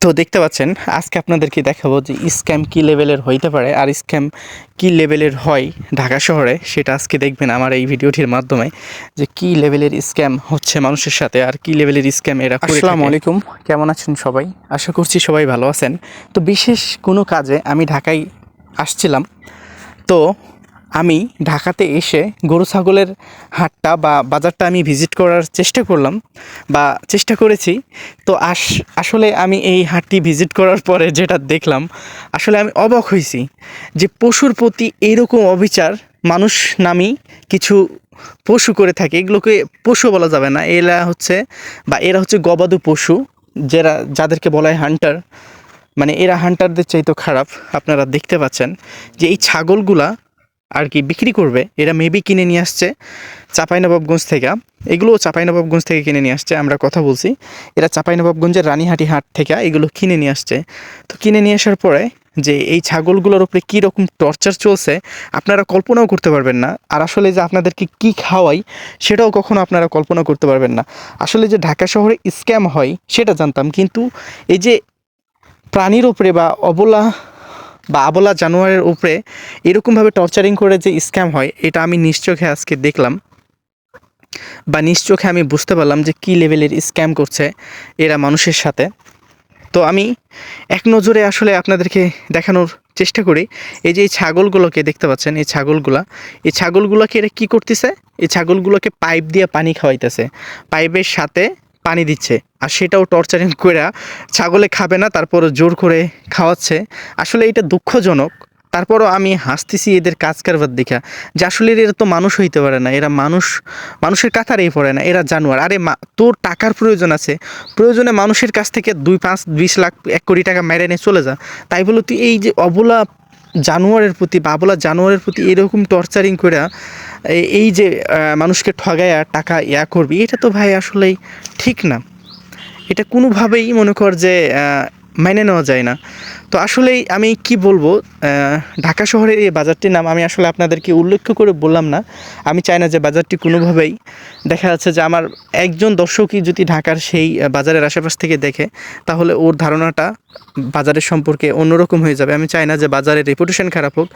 তো দেখতে পাচ্ছেন আজকে আপনাদেরকে দেখাবো যে স্ক্যাম কী লেভেলের হইতে পারে আর স্ক্যাম কী লেভেলের হয় ঢাকা শহরে সেটা আজকে দেখবেন আমার এই ভিডিওটির মাধ্যমে যে কী লেভেলের স্ক্যাম হচ্ছে মানুষের সাথে আর কী লেভেলের স্ক্যাম এরা আসসালামু আলাইকুম কেমন আছেন সবাই? আশা করছি সবাই ভালো আছেন। তো বিশেষ কোনো কাজে আমি ঢাকায় আসছিলাম। তো আমি ঢাকাতে এসে গরু ছাগলের হাটটা বা বাজারটা আমি ভিজিট করার চেষ্টা করলাম বা চেষ্টা করেছি। তো আস, আসলে আমি এই হাটটি ভিজিট করার পরে যেটা দেখলাম, আসলে আমি অবাক হয়েছি যে পশুর প্রতি এইরকম অবিচার মানুষ নামি কিছু পশু করে থাকে। এগুলোকে পশু বলা যাবে না, এরা হচ্ছে বা এরা হচ্ছে গবাদু পশু, যারা, যাদেরকে বলা হয় হান্টার মানে এরা হান্টারদের চাইতো খারাপ, আপনারা দেখতে পাচ্ছেন যে এই ছাগলগুলা আর কি বিক্রি করবে, এরা মেবি কিনে নিয়ে আসছে চাঁপাইনবাবগঞ্জ থেকে। এগুলো চাঁপাইনবাবগঞ্জ থেকে কিনে নিয়ে আসছে, আমরা কথা বলছি। এরা চাঁপাইনবাবগঞ্জের রানীহাটি হাট থেকে এগুলো কিনে নিয়ে আসছে। তো কিনে নিয়ে আসার পরে যে এই ছাগলগুলোর উপরে কী রকম টর্চার চলছে, আপনারা কল্পনাও করতে পারবেন না। আর আসলে যে আপনাদেরকে কি খাওয়াই, সেটাও কখনো আপনারা কল্পনা করতে পারবেন না। আসলে যে ঢাকা শহরে স্ক্যাম হয়, সেটা জানতাম। কিন্তু এই যে প্রাণীর উপরে বা অবলা বা আবলা জানোয়ারের উপরে এরকমভাবে টর্চারিং করে যে স্ক্যাম হয়, এটা আমি নিশ্চোখে আজকে দেখলাম বা নিশ্চোখে আমি বুঝতে পারলাম যে কী লেভেলের স্ক্যাম করছে এরা মানুষের সাথে। তো আমি এক নজরে আসলে আপনাদেরকে দেখানোর চেষ্টা করি, এই যে এই ছাগলগুলোকে দেখতে পাচ্ছেন, এই ছাগলগুলা, এই ছাগলগুলোকে এরা কী করতেছে? এই ছাগলগুলোকে পাইপ দিয়ে পানি খাওয়াইতেছে। পাইপের সাথে পানি দিচ্ছে আর সেটাও টর্চারিং করে ছাগলে খাবে না তারপর জোর করে খাওয়াচ্ছে। আসলে এটা দুঃখজনক। তারপরও আমি হাসতেছি এদের কাজ কারবার দেখা। যে আসলে এরা তো মানুষ হইতে পারে না, এরা মানুষ, মানুষের কাতারেই পড়ে না, এরা জানোয়ার। আরে মা, তোর টাকার প্রয়োজন আছে। প্রয়োজনে মানুষের কাছ থেকে দুই, পাঁচ, বিশ লাখ, এক কোটি টাকা মেরে নিয়ে চলে যা। তাই বলে তুই এই যে অবলা জানোয়ারের প্রতি, বাবলা জানোয়ারের প্রতি এরকম টর্চারিং করে এই- যে মানুষকে ঠগায়া টাকা ইয়া করবি, এটা তো ভাই আসলেই ঠিক না। এটা কোনোভাবেই মনে কর যে মেনে নেওয়া যায় না। তো আসলেই আমি কি বলব ঢাকা শহরের এই বাজারটির নাম আমি আসলে আপনাদেরকে উল্লেখ করে বললাম না। আমি চাই না যে বাজারটি কোনোভাবেই দেখা যাচ্ছে যে আমার একজন দর্শকই যদি ঢাকার সেই বাজারের আশেপাশ থেকে দেখে, তাহলে ওর ধারণাটা বাজারের সম্পর্কে অন্যরকম হয়ে যাবে। আমি চাই না যে বাজারের রেপুটেশন খারাপ হোক।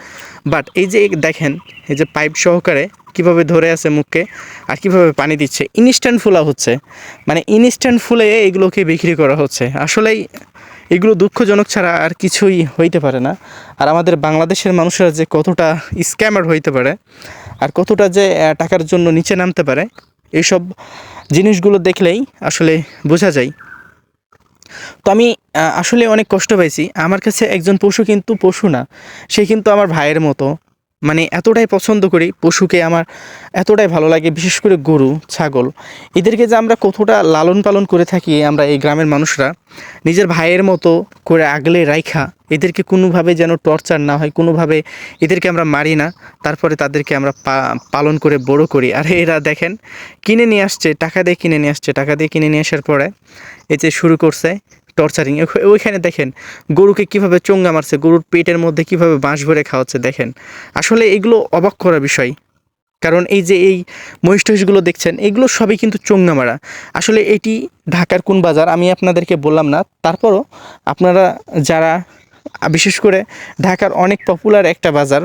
বাট এই যে দেখেন, এই যে পাইপ সহকারে কীভাবে ধরে আছে মুখকে আর কীভাবে পানি দিচ্ছে ইনস্ট্যান্ট ফুলা হচ্ছে। মানে ইনস্ট্যান্ট ফুলে এগুলোকে বিক্রি করা হচ্ছে। আসলেই এগুলো দুঃখজনক ছাড়া আর কিছুই হইতে পারে না। আর আমাদের বাংলাদেশের মানুষরা যে কতটা স্ক্যামার হইতে পারে আর কতটা যে টাকার জন্য নিচে নামতে পারে, এইসব জিনিসগুলো দেখলেই আসলে বোঝা যায়। তো আমি আসলে অনেক কষ্ট পাইছি। আমার কাছে একজন পশু কিন্তু পশু না, সে কিন্তু আমার ভাইয়ের মতো। মানে এতটাই পছন্দ করি পশুকে আমার এতটাই ভালো লাগে, বিশেষ করে গরু, ছাগল। এদেরকে যে আমরা কতটা লালন পালন করে থাকি আমরা এই গ্রামের মানুষরা, নিজের ভাইয়ের মতো করে আগলে রাইখা, এদেরকে কোনোভাবে যেন টর্চার না হয়, কোনোভাবে এদেরকে আমরা মারি না, তারপরে তাদেরকে আমরা পালন করে বড় করি। আর এরা দেখেন, কিনে নিয়ে আসছে, টাকা দিয়ে কিনে নিয়ে আসছে, টাকা দিয়ে কিনে নিয়ে আসার পরে যে শুরু করছে টর্চারিং ওইখানে দেখেন গরুকে কীভাবে চোঙ্গা মারছে, গরুর পেটের মধ্যে কীভাবে বাঁশ ভরে খাওয়াচ্ছে দেখেন। আসলে এগুলো অবাক করার বিষয়। কারণ এই যে এই মহিষ টহিষগুলো দেখছেন, এগুলো সবই কিন্তু চোঙ্গা মারা। আসলে এটি ঢাকার কোন বাজার আমি আপনাদেরকে বললাম না। তারপরও আপনারা যারা, বিশেষ করে ঢাকার অনেক পপুলার একটা বাজার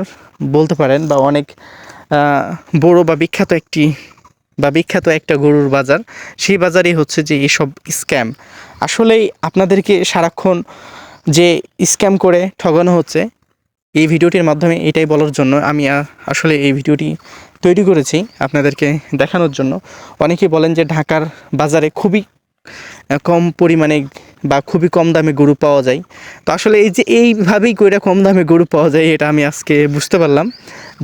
বলতে পারেন বা অনেক বড় বা বিখ্যাত একটি বা বিখ্যাত একটা গরুর বাজার, সেই বাজারেই হচ্ছে যে এসব স্ক্যাম। আসলেই আপনাদেরকে সারাক্ষণ যে স্ক্যাম করে ঠগানো হচ্ছে, এই ভিডিওটির মাধ্যমে এটাই বলার জন্য আমি আসলে এই ভিডিওটি তৈরি করেছি আপনাদেরকে দেখানোর জন্য। অনেকেই বলেন যে ঢাকার বাজারে খুবই কম পরিমাণে বা খুবই কম দামে গরু পাওয়া যায়। তো আসলে এই যে এইভাবেই কইরা কম দামে গরু পাওয়া যায়, এটা আমি আজকে বুঝতে পারলাম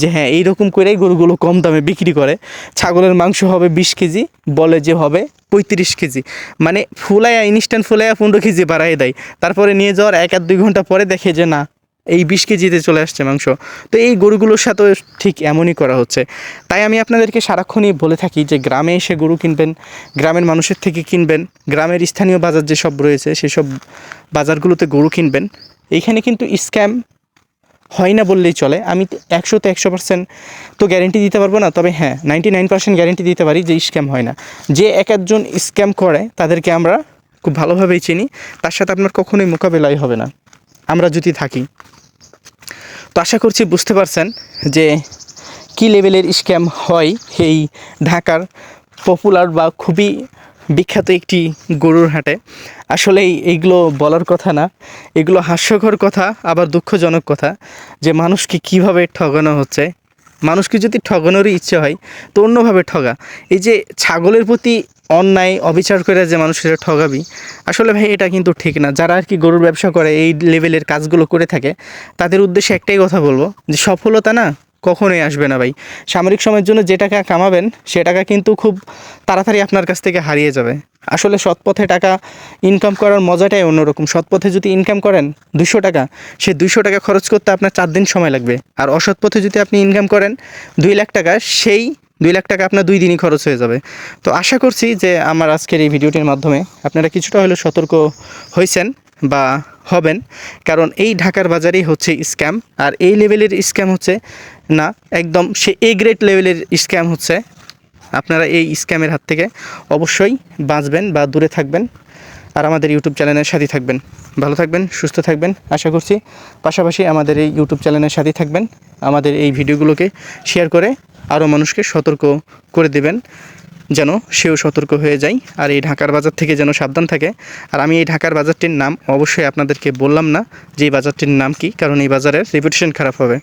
যে হ্যাঁ এইরকম করেই গরুগুলো কম দামে বিক্রি করে। ছাগলের মাংস হবে বিশ কেজি, বলে যে হবে পঁয়ত্রিশ কেজি। মানে ফুলাইয়া ইনস্ট্যান্ট ফুলাইয়া পনেরো কেজি বাড়াই দেয়। তারপরে নিয়ে যাওয়ার এক আর দুই ঘণ্টা পরে দেখে যে না এই বিশ কেজিতে চলে আসছে মাংস। তো এই গরুগুলোর সাথেও ঠিক এমনই করা হচ্ছে। তাই আমি আপনাদেরকে সারাক্ষণই বলে থাকি যে গ্রামে এসে গরু কিনবেন, গ্রামের মানুষের থেকে কিনবেন, গ্রামের স্থানীয় বাজার যেসব রয়েছে সেসব বাজারগুলোতে গরু কিনবেন। এইখানে কিন্তু স্ক্যাম হয় না বললেই চলে। আমি একশোতে একশো পার্সেন্ট তো গ্যারেন্টি দিতে পারব না, তবে হ্যাঁ নাইনটি নাইন পার্সেন্ট গ্যারেন্টি দিতে পারি যে স্ক্যাম হয় না। যে এক একজন স্ক্যাম করে তাদেরকে আমরা খুব ভালোভাবেই চিনি। তার সাথে আপনার কখনোই মোকাবেলাই হবে না। আমরা যদি থাকি। তো আশা করছি বুঝতে পারছেন যে কী লেভেলের স্ক্যাম হয় এই ঢাকার পপুলার বা খুবই বিখ্যাত একটি গরুর হাটে। আসলে এইগুলো বলার কথা না, এগুলো হাস্যকর কথা, আবার দুঃখজনক কথা যে মানুষকে কীভাবে ঠগানো হচ্ছে। মানুষকে যদি ঠগানোরই ইচ্ছে হয়, তো অন্যভাবে ঠগা। এই যে ছাগলের প্রতি অন্যায়, অবিচার করে যে মানুষের ঠগাবি, আসলে ভাই এটা কিন্তু ঠিক না। যারা আর কি গরুর ব্যবসা করে, এই লেভেলের কাজগুলো করে থাকে, তাদের উদ্দেশ্যে একটাই কথা বলব, যে সফলতা না কখনোই আসবে না ভাই। সামরিক সময়ের জন্য যে টাকা কামাবেন, সে টাকা কিন্তু খুব তাড়াতাড়ি আপনার কাছ থেকে হারিয়ে যাবে। আসলে সৎ পথে টাকা ইনকাম করার মজাটাই অন্যরকম। সৎ পথে যদি ইনকাম করেন দুশো টাকা, সে দুশো টাকা খরচ করতে আপনার চার দিন সময় লাগবে। আর অসৎ পথে যদি আপনি ইনকাম করেন দুই লাখ টাকা, সেই দুই লাখ টাকা আপনার দুই দিনই খরচ হয়ে যাবে। তো আশা করছি যে আমার আজকের এই ভিডিওটির মাধ্যমে আপনারা কিছুটা হলেও সতর্ক হয়েছেন বা হবেন, কারণ এই ঢাকার বাজারেই হচ্ছে স্ক্যাম, আর এই লেভেলের স্ক্যাম হচ্ছে না, একদম সে এ গ্রেড লেভেলের স্ক্যাম হচ্ছে। আপনারা এই স্ক্যামের হাত থেকে অবশ্যই বাঁচবেন বা দূরে থাকবেন, আর আমাদের ইউটিউব চ্যানেলের সাথে থাকবেন। ভালো থাকবেন, সুস্থ থাকবেন, আশা করছি। পাশাপাশি আমাদের এই ইউটিউব চ্যানেলের সাথে থাকবেন। আমাদের এই ভিডিওগুলোকে শেয়ার করে আরও মানুষকে সতর্ক করে দেবেন যেন সেও সতর্ক হয়ে যায় আর এই ঢাকার বাজার থেকে যেন সাবধান থাকে। আর আমি এই ঢাকার বাজারটির নাম অবশ্যই আপনাদেরকে বললাম না যে এই বাজারটির নাম কি, কারণ এই বাজারের রেপুটেশন খারাপ হবে।